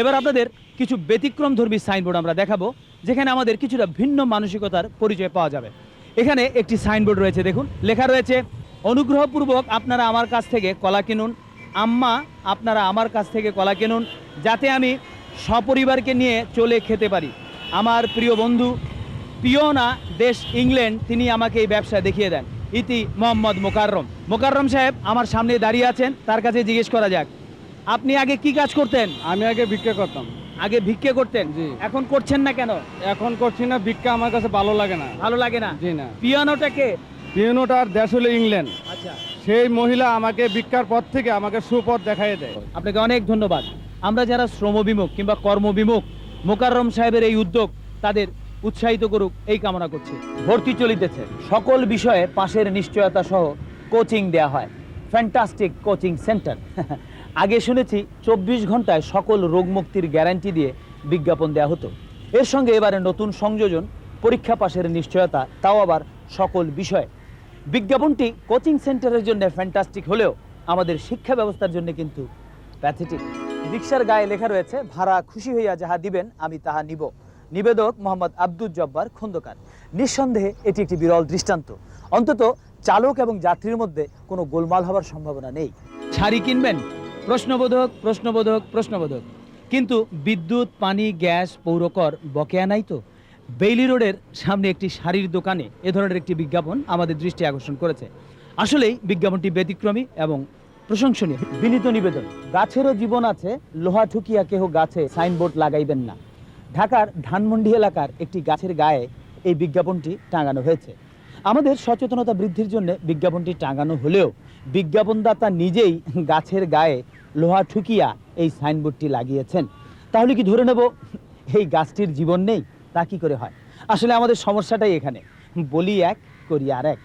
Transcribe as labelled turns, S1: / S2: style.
S1: এবার আপনাদের কিছু ব্যতিক্রম ধর্মী সাইনবোর্ড আমরা দেখাবো, যেখানে আমাদের কিছুটা ভিন্ন মানসিকতার পরিচয় পাওয়া যাবে। এখানে একটি সাইনবোর্ড রয়েছে, দেখুন। লেখা রয়েছে, অনুগ্রহপূর্বক আপনারা আমার কাছ থেকে কলা কিনুন। আম্মা, আপনারা আমার কাছ থেকে কলা কিনুন, যাতে আমি সপরিবারকে নিয়ে চলে খেতে পারি। আমার প্রিয় বন্ধু পিওনা, দেশ ইংল্যান্ড, তিনি আমাকে এই ব্যবসা দেখিয়ে দেন। ইতি মোহাম্মদ মোকাররম। মোকাররম সাহেব আমার সামনে দাঁড়িয়ে আছেন, তার কাছে জিজ্ঞেস করা যাক আপনি আগে কি কাজ করতেন?
S2: আমি আগে ভিক্ষা করতাম।
S1: আগে ভিক্ষে করতেন। এখন করছেন না কেন?
S2: এখন করছি না ভিক্ষা আমার কাছে ভালো লাগে না।
S1: ভালো লাগে না?
S2: জি না।
S1: পিয়ানোটাকে
S2: পিয়ানোটার দেশ হলো ইংল্যান্ড।
S1: আচ্ছা।
S2: সেই মহিলা আমাকে ভিক্ষার পর থেকে আমাকে সুপথ দেখাই দেয়।
S1: আপনাকে অনেক ধন্যবাদ। আমরা যারা শ্রমবিমুখ কিংবা কর্মবিমুখ মোকাররম সাহেবের এই উদ্যোগ তাদের উৎসাহিত করুক এই কামনা করছি। ভর্তি চলিতেছে। সকল বিষয়ে পাশের নিশ্চয়তা সহ কোচিং দেয়া হয়। ফ্যান্টাস্টিক কোচিং সেন্টার আগে শুনেছি চব্বিশ ঘন্টায় সকল রোগমুক্তির গ্যারান্টি দিয়ে বিজ্ঞাপন দেয়া হতো। এর সঙ্গে এবারে নতুন সংযোজন, পরীক্ষা পাশের নিশ্চয়তা, তাও আবার সকল বিষয়ে। বিজ্ঞাপনটি কোচিং সেন্টারের জন্য ফ্যান্টাস্টিক হলেও আমাদের শিক্ষা ব্যবস্থার জন্য কিন্তু প্যাথেটিক রিক্সার গায়ে লেখা রয়েছে, ভাড়া খুশি হইয়া যাহা দিবেন, আমি তাহা নিব। নিবেদক মোহাম্মদ আব্দুল জব্বার খন্দকার। নিঃসন্দেহে এটি একটি বিরল দৃষ্টান্ত। অন্তত চালক এবং যাত্রীর মধ্যে কোনো গোলমাল হওয়ার সম্ভাবনা নেই। শাড়ি কিনবেন? প্রশ্নবোধক প্রশ্নবোধক প্রশ্নবোধক। কিন্তু বিদ্যুৎ, পানি, গ্যাস, পৌরকর বকেয়া নাই তো? বেইলি রোডের সামনে একটি শাড়ির দোকানে এ ধরনের একটি বিজ্ঞাপন আমাদের দৃষ্টি আকর্ষণ করেছে। আসলেই বিজ্ঞাপনটি ব্যতিক্রমী এবং প্রশংসনীয়। বিনীত নিবেদন, গাছেরও জীবন আছে, লোহা ঠুকিয়া কেহ গাছে সাইনবোর্ড লাগাইবেন না। ঢাকার ধানমন্ডি এলাকার একটি গাছের গায়ে এই বিজ্ঞাপনটি টাঙানো হয়েছে। আমাদের সচেতনতা বৃদ্ধির জন্য বিজ্ঞাপনটি টাঙানো হলেও বিজ্ঞাপনদাতা নিজেই গাছের গায়ে লোহা ঠুকিয়া এই সাইনবোর্ডটি লাগিয়েছেন। তাহলে কি ধরে নেব, এই গাছটির জীবন নেই? তা কি করে হয়? আসলে আমাদের সমস্যাটাই এখানে। বলি এক, করি আর এক